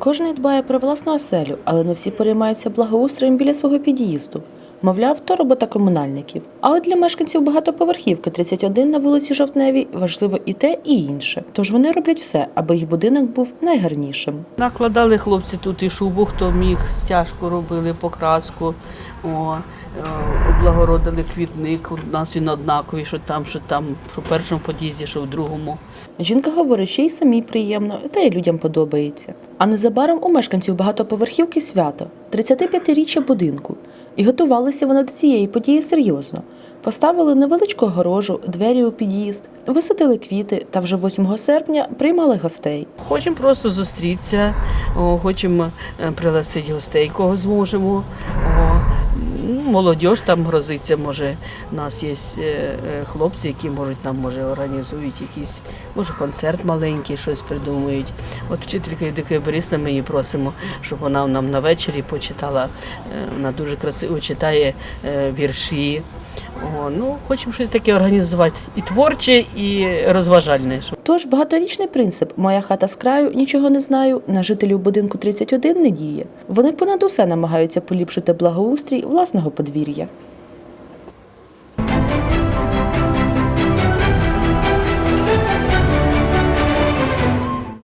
Кожен дбає про власну оселю, але не всі переймаються благоустроєм біля свого під'їзду. Мовляв, то робота комунальників. А от для мешканців багатоповерхівки 31 на вулиці Жовтневій важливо і те, і інше. Тож вони роблять все, аби їх будинок був найгарнішим. Накладали хлопці тут і шубу, хто міг, стяжку робили, покраску, о, е, облагородили квітник. У нас він однаковий, що там, що там, що в першому під'їзді, що в другому. Жінка говорить, що їй самій приємно, та й людям подобається. А незабаром у мешканців багатоповерхівки свято 35-річчя будинку. І готувалися вони до цієї події серйозно. Поставили невеличку огорожу, двері у під'їзд, висадили квіти та вже 8 серпня приймали гостей. Хочемо просто зустрітися, хочемо е, пригласити гостей, кого зможемо. Молодь там грозиться, може, у нас є е, е, хлопці, які можуть нам може організують якийсь, може, концерт маленький, щось придумають. От вчителька Євдокія Борисівна, ми її просимо, щоб вона нам на вечорі почитала. Е, Вона дуже красиво читає вірші. О, ну, хочемо щось таке організувати і творче, і розважальне. Тож багаторічний принцип Моя хата з краю нічого не знаю на жителів будинку 31 не діє. Вони понад усе намагаються поліпшити благоустрій власного подвір'я.